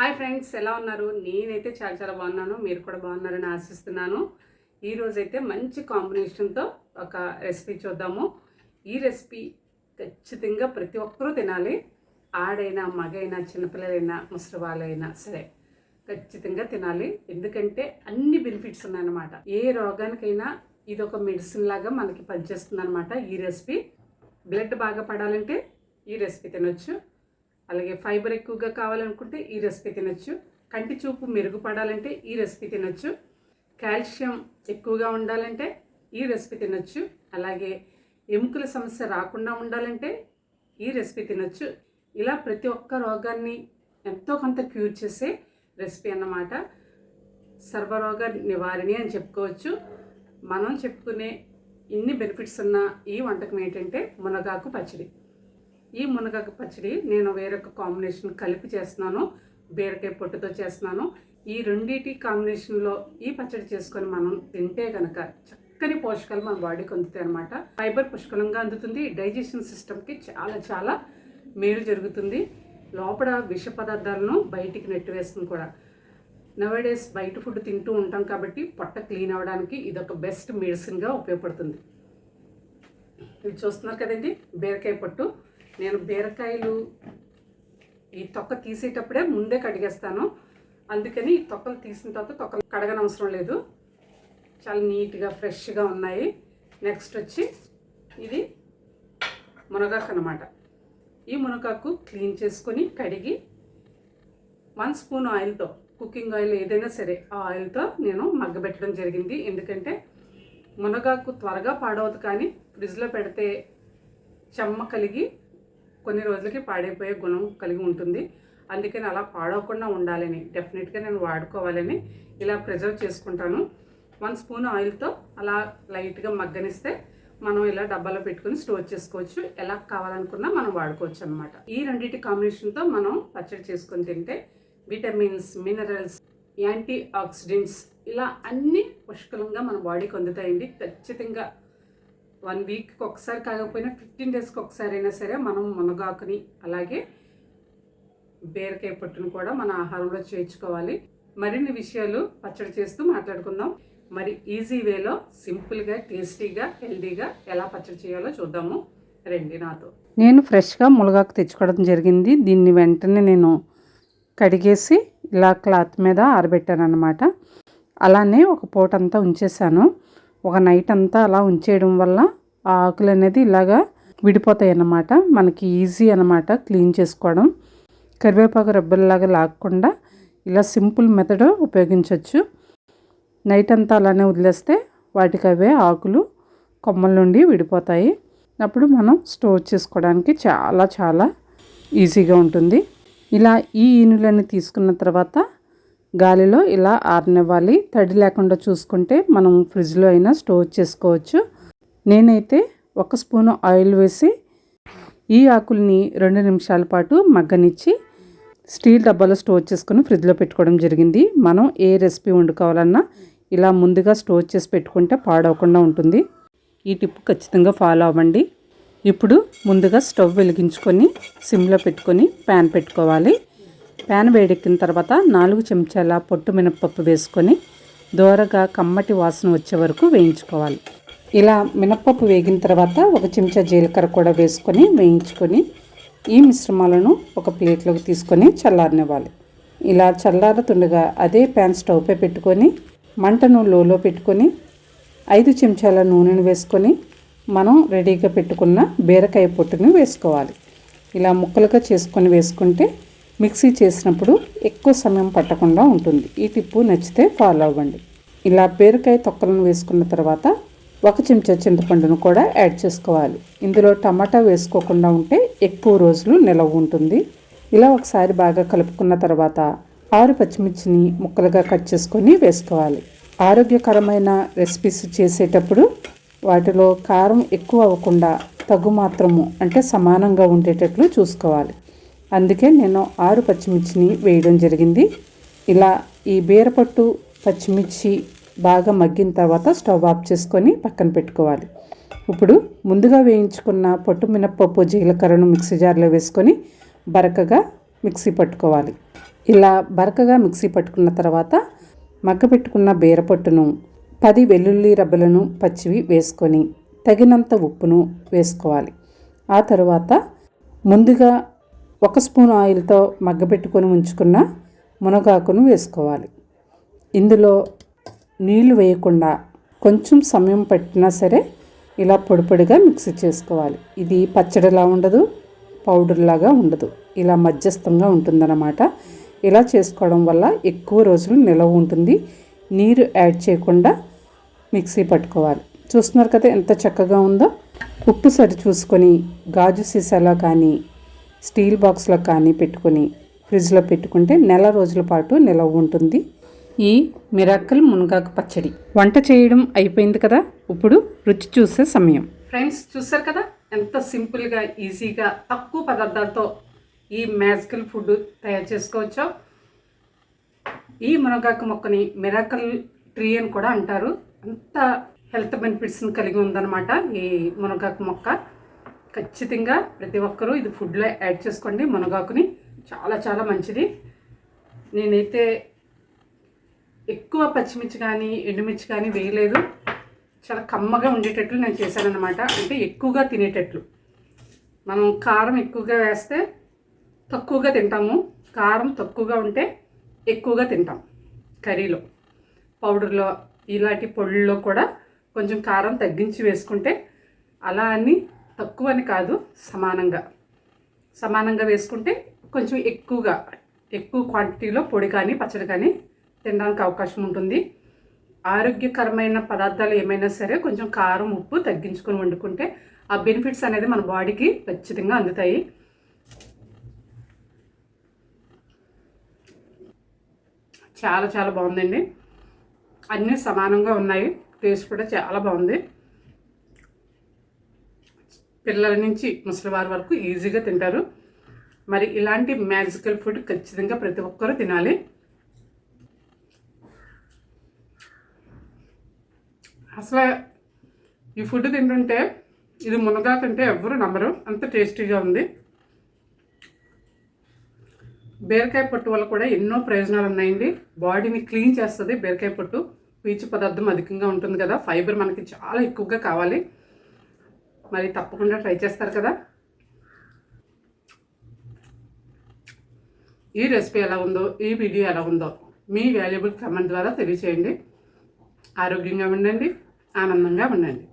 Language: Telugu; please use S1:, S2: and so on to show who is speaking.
S1: హాయ్ ఫ్రెండ్స్ ఎలా ఉన్నారు? నేనైతే చాలా చాలా బాగున్నాను. మీరు కూడా బాగున్నారని ఆశిస్తున్నాను. ఈరోజైతే మంచి కాంబినేషన్తో ఒక రెసిపీ చూద్దాము. ఈ రెసిపీ ఖచ్చితంగా ప్రతి ఒక్కరూ తినాలి. ఆడైనా మగైనా చిన్నపిల్లలైనా ముసలి వాళ్ళైనా సరే ఖచ్చితంగా తినాలి. ఎందుకంటే అన్ని బెనిఫిట్స్ ఉన్నాయన్నమాట. ఏ రోగానికైనా ఇది ఒక మెడిసిన్ లాగా మనకి పనిచేస్తుంది అనమాట ఈ రెసిపీ బ్లడ్ బాగా పడాలంటే ఈ రెసిపీ తినొచ్చు. అలాగే ఫైబర్ ఎక్కువగా కావాలనుకుంటే ఈ రెసిపీ తినచ్చు. కంటి చూపు మెరుగుపడాలంటే ఈ రెసిపీ తినచ్చు. కాల్షియం ఎక్కువగా ఉండాలంటే ఈ రెసిపీ తినొచ్చు. అలాగే ఎముకల సమస్య రాకుండా ఉండాలంటే ఈ రెసిపీ తినచ్చు. ఇలా ప్రతి ఒక్క రోగాన్ని ఎంతో కొంత క్యూర్ చేసే రెసిపీ అన్నమాట. సర్వరోగ నివారణి అని చెప్పుకోవచ్చు. మనం చెప్పుకునే ఇన్ని బెనిఫిట్స్ ఉన్న ఈ వంటకం ఏంటంటే మునగాకు పచ్చడి. ఈ మునగాకు పచ్చడి నేను వేరొక కాంబినేషన్ కలిపి చేస్తున్నాను. బీరకాయ పొట్టుతో చేస్తున్నాను. ఈ రెండింటి కాంబినేషన్లో ఈ పచ్చడి చేసుకొని మనం తింటే కనుక చక్కని పోషకాలు మన బాడీకి అందుతాయి అనమాట ఫైబర్ పుష్కలంగా అందుతుంది. డైజెషన్ సిస్టమ్కి చాలా చాలా మేలు జరుగుతుంది. లోపల విష పదార్థాలను బయటికి నెట్టివేస్తుంది కూడా నవడేస్ బయట ఫుడ్ తింటూ ఉంటాం కాబట్టి పొట్ట క్లీన్ అవ్వడానికి ఇది ఒక బెస్ట్ మెడిసిన్గా ఉపయోగపడుతుంది. ఇది చూస్తున్నారు కదండి? బీరకాయ పొట్టు. నేను బీరకాయలు ఈ తొక్క తీసేటప్పుడే ముందే కడిగేస్తాను. అందుకని ఈ తొక్కలు తీసిన తర్వాత తొక్కలు కడగనవసరం లేదు. చాలా నీట్గా ఫ్రెష్గా ఉన్నాయి. నెక్స్ట్ వచ్చి ఇది మునగాకు అన్నమాట. ఈ మునగాకు క్లీన్ చేసుకొని కడిగి వన్ స్పూన్ ఆయిల్తో కుకింగ్ ఆయిల్ ఏదైనా సరే ఆ ఆయిల్తో నేను మగ్గబెట్టడం జరిగింది. ఎందుకంటే మునగాకు త్వరగా పాడవద్దు కానీ ఫ్రిడ్జ్లో పెడితే చెమ్మ కలిగి కొన్ని రోజులకి పాడైపోయే గుణం కలిగి ఉంటుంది. అందుకని అలా పాడవకుండా ఉండాలని డెఫినెట్గా నేను వాడుకోవాలని ఇలా ప్రిజర్వ్ చేసుకుంటాను. వన్ స్పూన్ ఆయిల్తో అలా లైట్గా మగ్గనిస్తే మనం ఇలా డబ్బాలో పెట్టుకుని స్టోర్ చేసుకోవచ్చు. ఎలా కావాలనుకున్నా మనం వాడుకోవచ్చు అనమాట ఈ రెండింటి కాంబినేషన్తో మనం పచ్చడి చేసుకొని తింటే విటమిన్స్ మినరల్స్ యాంటీ ఆక్సిడెంట్స్ ఇలా అన్ని పుష్కలంగా మన బాడీకి అందుతాయండి. ఖచ్చితంగా వన్ వీక్కి ఒకసారి కాకపోయినా ఫిఫ్టీన్ డేస్కి ఒకసారి అయినా సరే మనం మునగాకుని అలాగే బీరకాయ పొట్టును కూడా మన ఆహారంలో చేర్చుకోవాలి మరిన్ని విషయాలు పచ్చడి చేస్తూ మాట్లాడుకుందాం. మరి ఈజీ వేలో సింపుల్గా టేస్టీగా హెల్దీగా ఎలా పచ్చడి చేయాలో చూద్దాము. రండి నాతో.
S2: నేను ఫ్రెష్గా మునగాకు తెచ్చుకోవడం జరిగింది. దీన్ని వెంటనే నేను కడిగేసి ఇలా క్లాత్ మీద ఆరబెట్టాను అనమాట అలానే ఒక పూట అంతా ఉంచేసాను ఒక నైట్ అంతా అలా ఉంచేయడం వల్ల ఆ ఆకులు అనేది ఇలాగా విడిపోతాయి అన్నమాట. మనకి ఈజీ అనమాట క్లీన్ చేసుకోవడం. కరివేపాకు రబ్బర్లాగా లాగకుండా ఇలా సింపుల్ మెథడ్ ఉపయోగించవచ్చు నైట్ అంతా అలానే వదిలేస్తే వాటికి అవే ఆకులు కొమ్మల నుండి విడిపోతాయి. అప్పుడు మనం స్టోర్ చేసుకోవడానికి చాలా చాలా ఈజీగా ఉంటుంది. ఇలా ఈ ఈనులని తీసుకున్న తర్వాత గాలిలో ఇలా ఆరనివ్వాలి. తడి లేకుండా చూసుకుంటే మనం ఫ్రిడ్జ్లో అయినా స్టోర్ చేసుకోవచ్చు. నేనైతే ఒక స్పూను ఆయిల్ వేసి ఈ ఆకుల్ని రెండు నిమిషాల పాటు మగ్గనిచ్చి స్టీల్ డబ్బాలో స్టోర్ చేసుకుని ఫ్రిడ్జ్లో పెట్టుకోవడం జరిగింది. మనం ఏ రెసిపీ వండుకోవాలన్నా ఇలా ముందుగా స్టోర్ చేసి పెట్టుకుంటే పాడవకుండా ఉంటుంది. ఈ టిప్ ఖచ్చితంగా ఫాలో అవ్వండి. ఇప్పుడు ముందుగా స్టవ్ వెలిగించుకొని సిమ్లో పెట్టుకొని ప్యాన్ పెట్టుకోవాలి. ప్యాన్ వేడెక్కిన తర్వాత నాలుగు చెంచాల పొట్టు మినపప్పు వేసుకొని దోరగా కమ్మటి వాసన వచ్చే వరకు వేయించుకోవాలి. ఇలా మినపప్పు వేగిన తర్వాత ఒక చెంచా జీలకర్ర కూడా వేసుకొని వేయించుకొని ఈ మిశ్రమాలను ఒక ప్లేట్లోకి తీసుకొని చల్లారనివ్వాలి. ఇలా చల్లారుతుండగా అదే ప్యాన్ స్టవ్పై పెట్టుకొని మంటను లోలో పెట్టుకొని ఐదు చెంచాల నూనెను వేసుకొని మనం రెడీగా పెట్టుకున్న బీరకాయ పొట్టుని వేసుకోవాలి. ఇలా ముక్కలుగా చేసుకొని వేసుకుంటే మిక్సీ చేసినప్పుడు ఎక్కువ సమయం పట్టకుండా ఉంటుంది. ఈ టిప్పు నచ్చితే ఫాలో అవ్వండి. ఇలా పేరుకాయ తొక్కలను వేసుకున్న తర్వాత ఒక చెంచా చింతపండును కూడా యాడ్ చేసుకోవాలి. ఇందులో టమాటా వేసుకోకుండా ఉంటే ఎక్కువ రోజులు నిలవ ఉంటుంది. ఇలా ఒకసారి బాగా కలుపుకున్న తర్వాత ఆరు పచ్చిమిర్చిని ముక్కలుగా కట్ చేసుకొని వేసుకోవాలి. ఆరోగ్యకరమైన రెసిపీస్ చేసేటప్పుడు వాటిలో కారం ఎక్కువ అవ్వకుండా తగు మాత్రము అంటే సమానంగా ఉండేటట్లు చూసుకోవాలి. అందుకే నేను ఆరు పచ్చిమిర్చిని వేయడం జరిగింది. ఇలా ఈ బీరపట్టు పచ్చిమిర్చి బాగా మగ్గిన తర్వాత స్టవ్ ఆఫ్ చేసుకొని పక్కన పెట్టుకోవాలి. ఇప్పుడు ముందుగా వేయించుకున్న పొట్టు మినప్పప్పు జీలకర్రను మిక్సీ జార్లో వేసుకొని బరకగా మిక్సీ పట్టుకోవాలి. ఇలా బరకగా మిక్సీ పట్టుకున్న తర్వాత మగ్గపెట్టుకున్న బీరపొట్టును పది వెల్లుల్లి రబ్బలను పచ్చివి వేసుకొని తగినంత ఉప్పును వేసుకోవాలి. ఆ తర్వాత ముందుగా ఒక స్పూన్ ఆయిల్తో మగ్గబెట్టుకొని ఉంచుకున్న మునగాకును వేసుకోవాలి. ఇందులో నీళ్ళు వేయకుండా కొంచెం సమయం పట్టినా సరే ఇలా పొడి పొడిగా మిక్సీ చేసుకోవాలి. ఇది పచ్చడిలా ఉండదు పౌడర్లాగా ఉండదు. ఇలా మధ్యస్థంగా ఉంటుందన్నమాట. ఇలా చేసుకోవడం వల్ల ఎక్కువ రోజులు నిలవ ఉంటుంది. నీరు యాడ్ చేయకుండా మిక్సీ పట్టుకోవాలి. చూస్తున్నారు కదా ఎంత చక్కగా ఉందో? ఉప్పు సరి చూసుకొని గాజు సీసాలో కానీ స్టీల్ బాక్స్లో కానీ పెట్టుకొని ఫ్రిడ్జ్లో పెట్టుకుంటే నెల రోజుల పాటు నిలవ ఉంటుంది. ఈ మిరాకల్ మునగాకు పచ్చడి. వంట చేయడం అయిపోయింది కదా? ఇప్పుడు రుచి చూసే సమయం.
S1: ఫ్రెండ్స్ చూసారు కదా? ఎంత సింపుల్గా ఈజీగా తక్కువ పదార్థాలతో ఈ మ్యాజికల్ ఫుడ్ తయారు చేసుకోవచ్చో. ఈ మునగాకు మొక్కని మిరాకల్ ట్రీ అని కూడా అంటారు. అంత హెల్త్ బెనిఫిట్స్ని కలిగి ఉందన్నమాట ఈ మునగాకు మొక్క. ఖచ్చితంగా ప్రతి ఒక్కరూ ఇది ఫుడ్లో యాడ్ చేసుకోండి. మునగాకుని చాలా చాలా మంచిది. నేనైతే ఎక్కువ పచ్చిమిర్చి కానీ ఎండుమిర్చి కానీ వేయలేదు. చాలా కమ్మగా ఉండేటట్లు నేను చేశానన్నమాట. అంటే ఎక్కువగా తినేటట్లు. మనం కారం ఎక్కువగా వేస్తే తక్కువగా తింటాము. కారం తక్కువగా ఉంటే ఎక్కువగా తింటాం కర్రీలో. పౌడర్లో ఇలాంటి పొడుల్లో కూడా కొంచెం కారం తగ్గించి వేసుకుంటే అలా అని తక్కువ అని కాదు సమానంగా. సమానంగా వేసుకుంటే కొంచెం ఎక్కువగా ఎక్కువ క్వాంటిటీలో పొడి కానీ పచ్చడి కానీ తినడానికి అవకాశం ఉంటుంది. ఆరోగ్యకరమైన పదార్థాలు ఏమైనా సరే కొంచెం కారం ఉప్పు తగ్గించుకొని వండుకుంటే ఆ బెనిఫిట్స్ అనేది మన బాడీకి ఖచ్చితంగా అందుతాయి. చాలా చాలా బాగుందండి. అన్నీ సమానంగా ఉన్నాయి. టేస్ట్ కూడా చాలా బాగుంది. పిల్లల నుంచి ముసలివారి వరకు ఈజీగా తింటారు. మరి ఇలాంటి మ్యాజికల్ ఫుడ్ ఖచ్చితంగా ప్రతి ఒక్కరూ తినాలి. అసలు ఈ ఫుడ్ తింటుంటే ఇది మునగా తింటే ఎవ్వరు నమ్మరు. అంత టేస్టీగా ఉంది. బీరకాయ పొట్టు వల్ల కూడా ఎన్నో ప్రయోజనాలు ఉన్నాయండి. బాడీని క్లీన్ చేస్తుంది బీరకాయ పొట్టు. పీచు పదార్థం అధికంగా ఉంటుంది కదా. ఫైబర్ మనకి చాలా ఎక్కువగా కావాలి. మరి తప్పకుండా ట్రై చేస్తారు కదా. ఈ రెసిపీ ఎలా ఉందో ఈ వీడియో ఎలా ఉందో మీ వాల్యుబుల్ కమెంట్ ద్వారా తెలియచేయండి. ఆరోగ్యంగా ఉండండి ఆనందంగా ఉండండి.